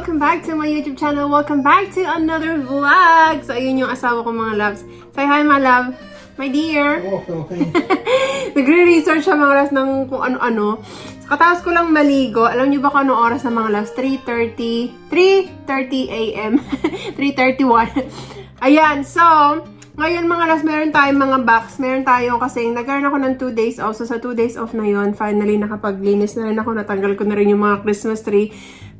Welcome back to my YouTube channel. Welcome back to another vlog. So, ayun yung asawa ko mga loves. Say hi, my love. My dear. Oh, okay. Nagre-research siya mga loves ng kung ano-ano. So, katapos ko lang maligo. Alam niyo ba kung ano oras na mga loves? 3.30. 3.30 a.m. 3.31. Ayan. So, ngayon mga loves, meron tayong mga box. Meron tayong kasi nagkaroon ako ng 2 days off. So, sa 2 days off na yon finally nakapaglinis na rin ako. Natanggal ko na rin yung mga Christmas tree.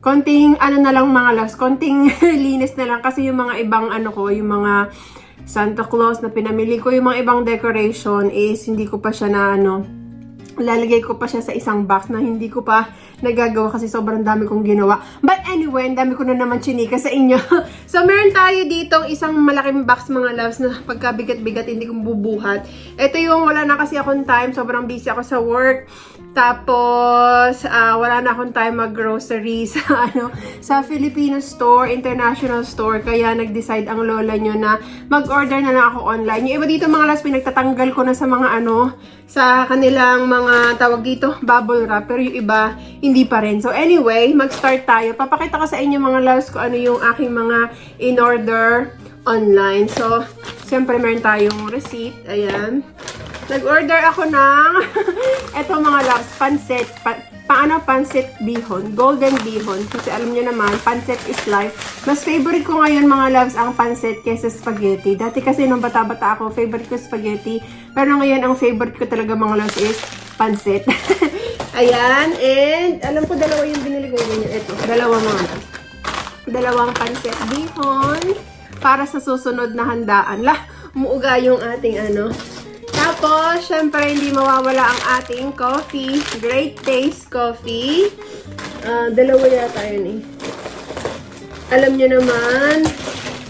Konting, ano na lang mga loves, konting linis na lang. Kasi yung mga ibang ano ko, yung mga Santa Claus na pinamili ko, yung mga ibang decoration is hindi ko pa siya na ano, lalagay ko pa siya sa isang box na hindi ko pa nagagawa kasi sobrang dami kong ginawa. But anyway, dami ko na naman chinika sa inyo. so, meron tayo ditong isang malaking box mga loves na pagkabigat-bigat hindi ko bubuhat. Ito yung wala na kasi akong time. Sobrang busy ako sa work. Tapos, ah, wala na akong time mag-grocery sa, ano, sa Filipino store, international store. Kaya nag-decide ang lola nyo na mag-order na lang ako online. Yung iba dito mga last, pinagtatanggal ko na sa mga ano, sa kanilang mga tawag dito, bubble wrap. Pero yung iba, hindi pa rin. So anyway, mag-start tayo. Papakita ko sa inyo mga loves ko ano yung aking mga in-order online. So, siyempre meron tayong receipt. Ayan. Nag-order ako ng eto mga loves, pansit. Pa, paano pansit bihon? Golden bihon. Kasi alam nyo naman, pansit is life. Mas favorite ko ngayon mga loves ang pansit kesa spaghetti. Dati kasi nung bata-bata ako, favorite ko spaghetti. Pero ngayon, ang favorite ko talaga mga loves is pansit. Ayan. And alam ko dalawa yung binili ko ganyan. Ito, dalawa mga. Dalawang pansit bihon para sa susunod na handaan. Lah, muuga yung ating ano, tapos, syempre, hindi mawawala ang ating coffee. Great Taste Coffee. Ah, dalawa yata yun eh. Alam nyo naman,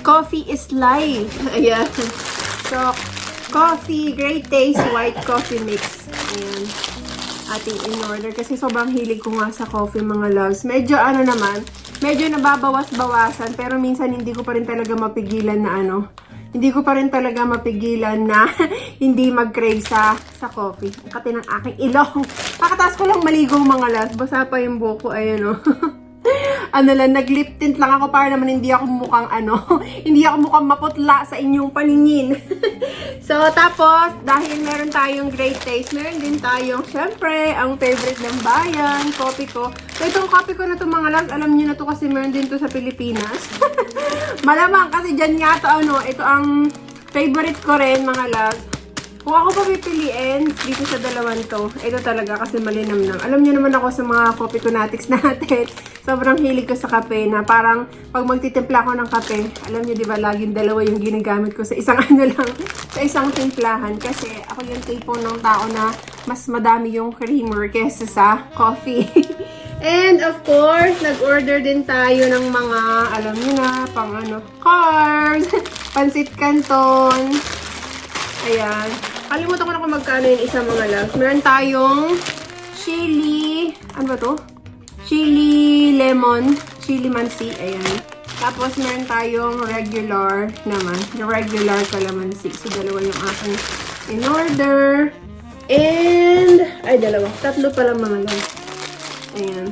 coffee is life. Ayan. So, coffee, Great Taste White Coffee Mix. Ayan. Ating in-order. Kasi sobrang hilig ko nga sa coffee, mga loves. Medyo ano naman, medyo nababawas-bawasan. Pero minsan hindi ko pa rin talaga mapigilan na ano, hindi ko pa rin talaga mapigilan na hindi mag-crave sa, sa coffee. Ang kati ng aking ilong. Pagkatapos ko lang maligo mga las. Basa pa yung buko. Ayan o. ano lang, nag-lip tint lang ako para naman hindi ako mukhang ano, hindi ako mukhang maputla sa inyong paningin. So, tapos, dahil meron tayong great taste, meron din tayong, syempre, ang favorite ng bayan, coffee ko. So, itong coffee ko na to mga loves, alam niyo na to kasi meron din to sa Pilipinas. Malamang kasi dyan nga to, ano, ito ang favorite ko rin mga loves. Kung ako pa pipiliin dito sa dalawan to, ito talaga kasi malinamnam. Alam niyo naman ako sa mga coffee kunatics natin. Sobrang hilig ko sa kape na parang pag magtitimpla ako ng kape, alam niyo di ba laging dalawa yung ginagamit ko sa isang ano lang, sa isang timplahan. Kasi ako yung tipo ng tao na mas madami yung creamer kesa sa coffee. And of course, nag-order din tayo ng mga, alam niyo na, pang ano, carbs, pansit canton, Ayan. Kalimutan ko na kung magkano yung isang mga loves. Meron tayong chili, ano ba to? Chili lemon, chili mansi, ayan. Tapos meron tayong regular naman, yung regular calamansi. So, dalawa yung aking in order. And, ay dalawa, tatlo pala mga loves. Ayan.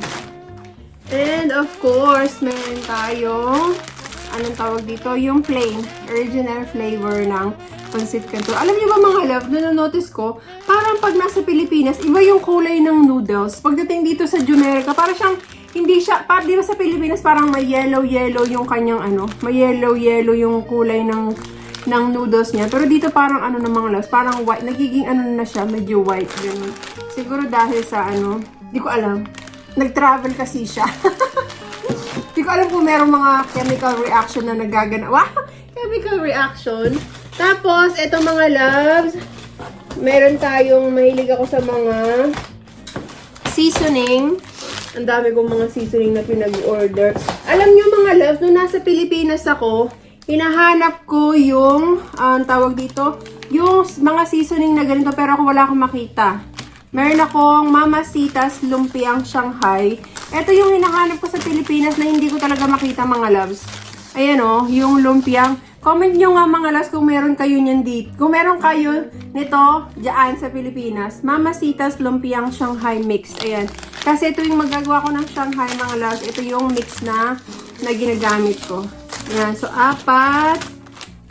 And of course, meron tayong anong tawag dito? Yung plain, original flavor ng pancit canton. Alam niyo ba mga love, nanonotice ko, parang pag nasa Pilipinas, iba yung kulay ng noodles. Pagdating dito sa Junerica, parang siyang, hindi siya, par, di sa Pilipinas, parang may yellow-yellow yung kanyang ano, may yellow-yellow yung kulay ng ng noodles niya. Pero dito parang ano ng mga loves, parang white, nagiging ano na siya, medyo white. Ganun. Siguro dahil sa ano, di ko alam. Nag-travel kasi siya. Hindi ko alam kung merong mga chemical reaction na nagagana. Wow! Chemical reaction. Tapos, eto mga loves, meron tayong, mahilig ako sa mga seasoning. Ang dami kong mga seasoning na pinag-order. Alam nyo mga loves, nung nasa Pilipinas ako, hinahanap ko yung, ang tawag dito, yung mga seasoning na ganito pero ako wala akong makita. Meron akong Mamasitas Lumpiang Shanghai. Ito yung hinahanap ko sa Pilipinas na hindi ko talaga makita mga loves. Ayan o, yung lumpiang. Comment nyo nga mga loves kung meron kayo niyan dito. Kung meron kayo nito dyan sa Pilipinas. Mamasitas Lumpiang Shanghai Mix. Ayan. Kasi yung magagawa ko ng Shanghai mga loves. Ito yung mix na na ginagamit ko. Yan. So, apat.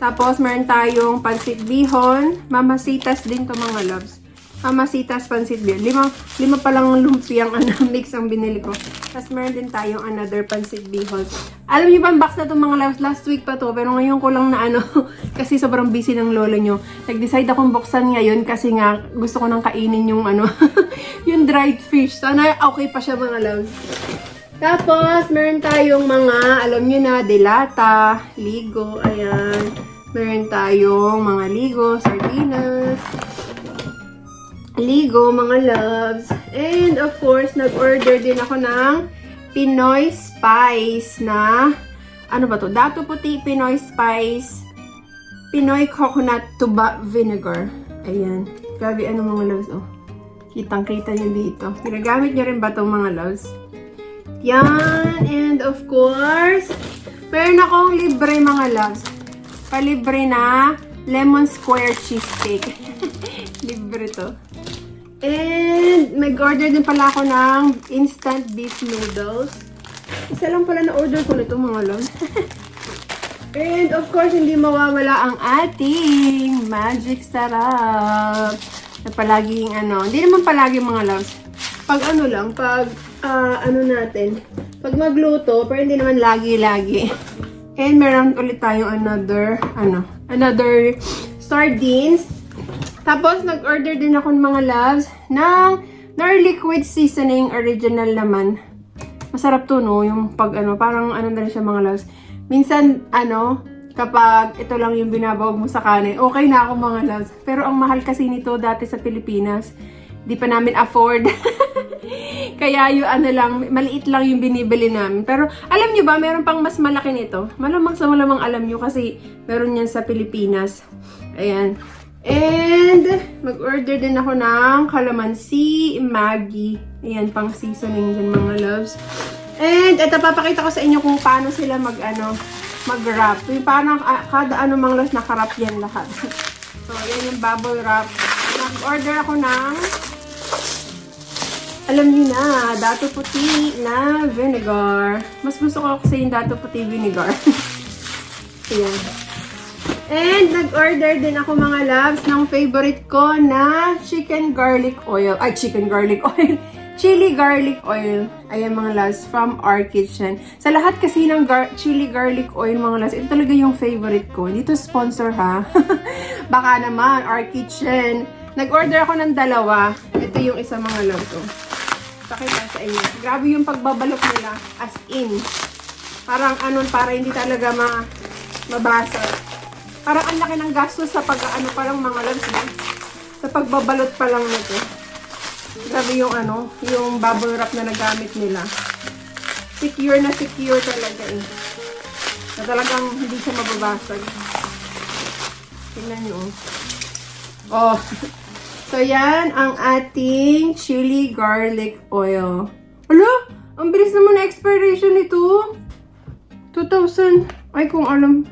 Tapos, meron tayong pansit bihon. Mamasitas din to mga loves. Mamasitas pansit bihon. Lima, lima pa lang lumpiang ano, mix ang binili ko. Tapos, meron din tayong another pansit bihon. Alam niyo ba, ang box na to mga loves, last week pa to. Pero ngayon ko lang na ano, kasi sobrang busy ng lola nyo. Nag-decide akong buksan ngayon kasi nga gusto ko nang kainin yung ano, yung dried fish. Sana okay pa siya mga loves. Tapos, meron tayong mga, alam nyo na, delata, ligo, ayan. Meron tayong mga ligo, sardinas, ligo, mga loves. And, of course, nag-order din ako ng Pinoy Spice na, ano ba to? Dato Puti Pinoy Spice, Pinoy Coconut Tuba Vinegar. Ayan. Grabe, ano mga loves, oh. Kitang-kita nyo dito. Ginagamit nyo rin ba itong mga loves? Yan. And of course, meron akong libre mga loves. Palibre na lemon square cheesecake. libre to. And mag-order din pala ako ng instant beef noodles. Isa lang pala na order ko nito mga loves. And of course, hindi mawawala ang ating magic sarap. Na palaging ano, hindi naman palagi mga loves. Pag ano lang, pag ah, ano natin, pag magluto, pero hindi naman lagi-lagi. And meron ulit tayong another, ano, another sardines. Tapos, nag-order din ako ng mga loves ng Nor Liquid Seasoning Original naman. Masarap to, no? Yung pag ano, parang ano na siya mga loves. Minsan, ano, kapag ito lang yung binabawag mo sa kanin, okay na ako mga loves. Pero ang mahal kasi nito dati sa Pilipinas, di pa namin afford. Kaya yung ano lang, maliit lang yung binibili namin. Pero alam nyo ba, meron pang mas malaki nito. Malamang sa malamang alam nyo kasi meron yan sa Pilipinas. Ayan. And mag-order din ako ng calamansi, Maggi. Ayan, pang seasoning din mga loves. And ito, papakita ko sa inyo kung paano sila mag, ano, mag-wrap. Yung parang ah, kada ano mga loves, nakarap yan lahat. So, yan yung bubble wrap. Nag-order ako ng alam niyo na, dato puti na vinegar. Mas gusto ko kasi yung dato puti vinegar. Ayan. And nag-order din ako mga loves ng favorite ko na chicken garlic oil. Ay, chicken garlic oil. Chili garlic oil. Ayan mga loves, from our kitchen. Sa lahat kasi ng gar chili garlic oil mga loves, ito talaga yung favorite ko. Dito sponsor ha. Baka naman, our kitchen. Nag-order ako ng dalawa. Ito yung isa mga loves. Oh. Pakita sa inyo. Grabe yung pagbabalot nila. As in. Parang anon, para hindi talaga ma mabasa. Parang ang laki ng gastos sa pag ano pa lang mga loves. Sa pagbabalot pa lang nito. Grabe yung ano, yung bubble wrap na nagamit nila. Secure na secure talaga eh. Na talagang hindi siya mababasag. Tingnan nyo. Oh. oh. So, yan ang ating chili garlic oil. Ala! Ang bilis naman na expiration nito. 2000. Ay, kung alam.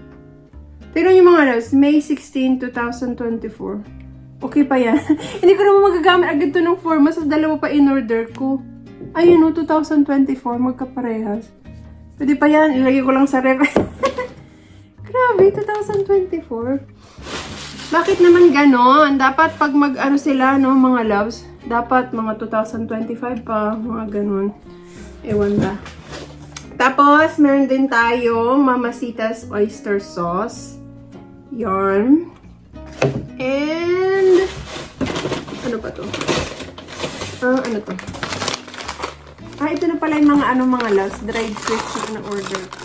Tignan yung mga loves. May 16, 2024. Okay pa yan. Hindi ko naman magagamit agad to ng forma. Sa dalawa pa in-order ko. Ayun o, 2024. Magkaparehas. Pwede pa yan. Ilagay ko lang sa ref. Grabe, 2024. Bakit naman ganon? Dapat pag mag-ano sila, no, mga loves, dapat mga 2025 pa, mga ganon. Ewan ba. Tapos, meron din tayong Mamasitas Oyster Sauce. Yarn. And, ano pa to? Ah, ano to? Ah, ito na pala yung mga ano mga loves, dried fish na na-order ko.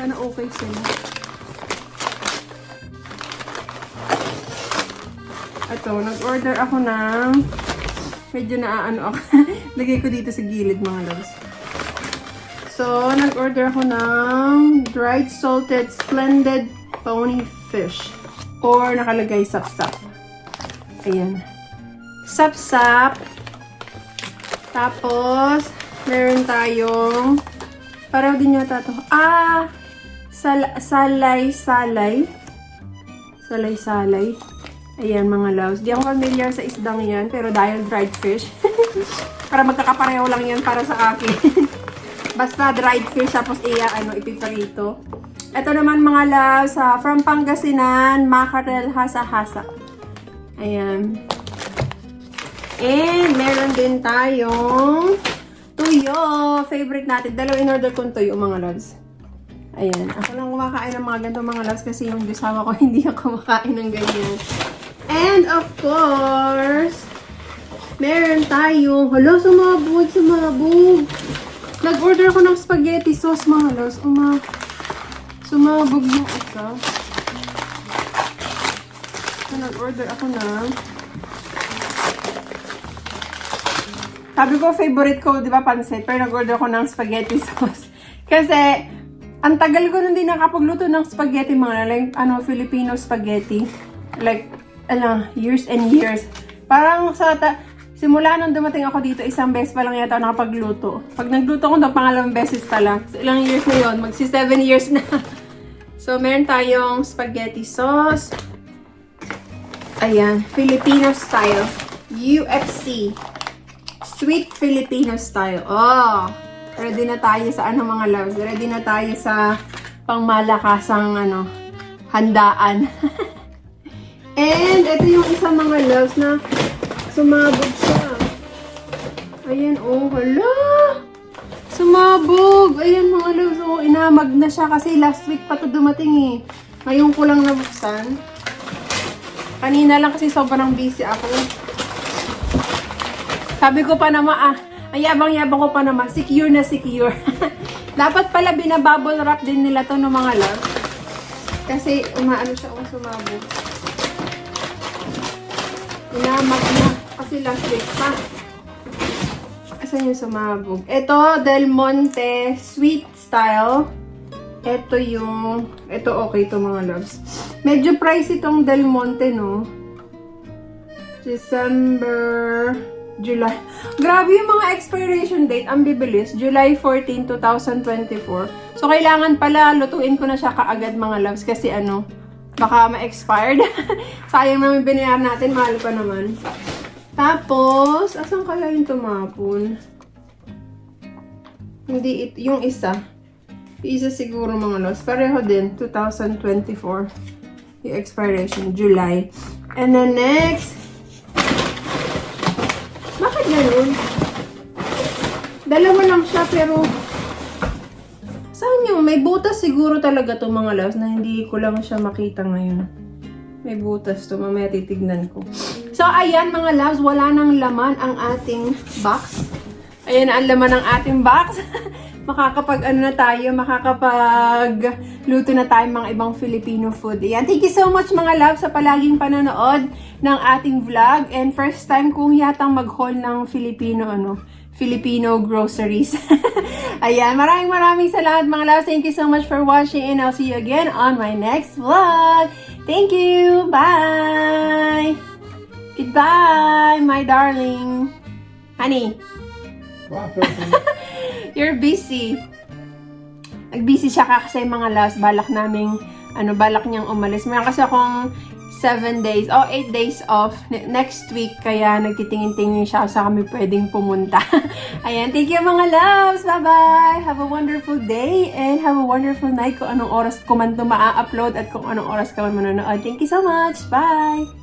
Sana okay sila. Ito, nag-order ako ng medyo naaano ako. Lagay ko dito sa gilid mga loves. So, nag-order ako ng dried salted splendid pony fish. Or nakalagay sapsap. Ayan. Sapsap. Tapos, meron tayong pareho din yata to. Ah! Sal salay, salay. Salay, salay. Ayan mga loves. Di ako familiar sa isdang yan, pero dahil dried fish. para magkakapareho lang yan para sa akin. Basta dried fish, tapos iya, ano, ipiprito. Ito naman mga loves, ah, from Pangasinan, mackerel hasa-hasa. Ayan. And meron din tayong tuyo. Favorite natin. Dalawa in order kong tuyo, mga loves. Ayan. Ako lang kumakain ng mga ganito mga loves kasi yung disawa ko hindi ako kumakain ng ganyan. And of course, meron tayong, hala, sumabog, sumabog. Nag-order ako ng spaghetti sauce, mga loves. Uma, sumabog yung isa. So, nag-order ako na. Sabi ko, favorite ko, di ba, pansit. Pero nag-order ako ng spaghetti sauce. Kasi, ang tagal ko nung di nakapagluto ng spaghetti, mga like, ano, Filipino spaghetti. Like, ano, years and years. Parang sa, ta- simula nung dumating ako dito, isang beses pa lang yata nakapagluto. Pag nagluto ko ng pangalawang beses pa lang. So, ilang years na yun? Magsi 7 years na. so, meron tayong spaghetti sauce. Ayan, Filipino style. UFC. Sweet Filipino style. Oh, ready na tayo sa ano mga loves. Ready na tayo sa pangmalakasang ano, handaan. And ito yung isang mga loves na sumabog siya. Ayan, oh, hala. Sumabog. Ayan mga loves, oh, inamag na siya kasi last week pa to dumating eh. Ngayon ko lang nabuksan. Kanina lang kasi sobrang busy ako. Sabi ko pa naman, ah, ang yabang-yabang ko pa naman, secure na secure. Dapat pala binabubble wrap din nila to ng mga love. Kasi umaano siya kung sumabog. Inamag na. Kasi last week pa. Asan yung sumabog? Ito, Del Monte Sweet Style. Ito yung... Ito okay to mga loves. Medyo pricey itong Del Monte, no? December... July. Grabe yung mga expiration date. Ang bibilis. July 14, 2024. So, kailangan pala lutuin ko na siya kaagad mga loves. Kasi ano, baka ma-expired. Sayang naman binayaran natin. Mahal pa naman. Tapos, asan kaya yung tumapon? Hindi, it, yung isa. Isa siguro mga loves. Pareho din. 2024. Yung expiration. July. And then next, bakit ganun? Dalawa lang siya pero saan yung may butas siguro talaga to mga loves na hindi ko lang siya makita ngayon. May butas to, mamaya titignan ko. So, ayan mga loves, wala nang laman ang ating box. Ayan ang laman ng ating box. makakapag ano na tayo, makakapag luto na tayo mga ibang Filipino food. Ayan, thank you so much mga love sa palaging panonood ng ating vlog. And first time kong yatang mag-haul ng Filipino ano, Filipino groceries. Ayan, maraming maraming salamat mga love. Thank you so much for watching and I'll see you again on my next vlog. Thank you. Bye. Goodbye, my darling. Honey. You're busy. Nag-busy siya ka kasi mga last balak naming ano balak niyang umalis. Meron kasi akong 7 days oh 8 days off ne- next week kaya nagtitingin-tingin siya sa kami pwedeng pumunta. Ayan, thank you mga loves. Bye-bye. Have a wonderful day and have a wonderful night kung anong oras ko man ito maa-upload at kung anong oras ka man manonood. Thank you so much. Bye.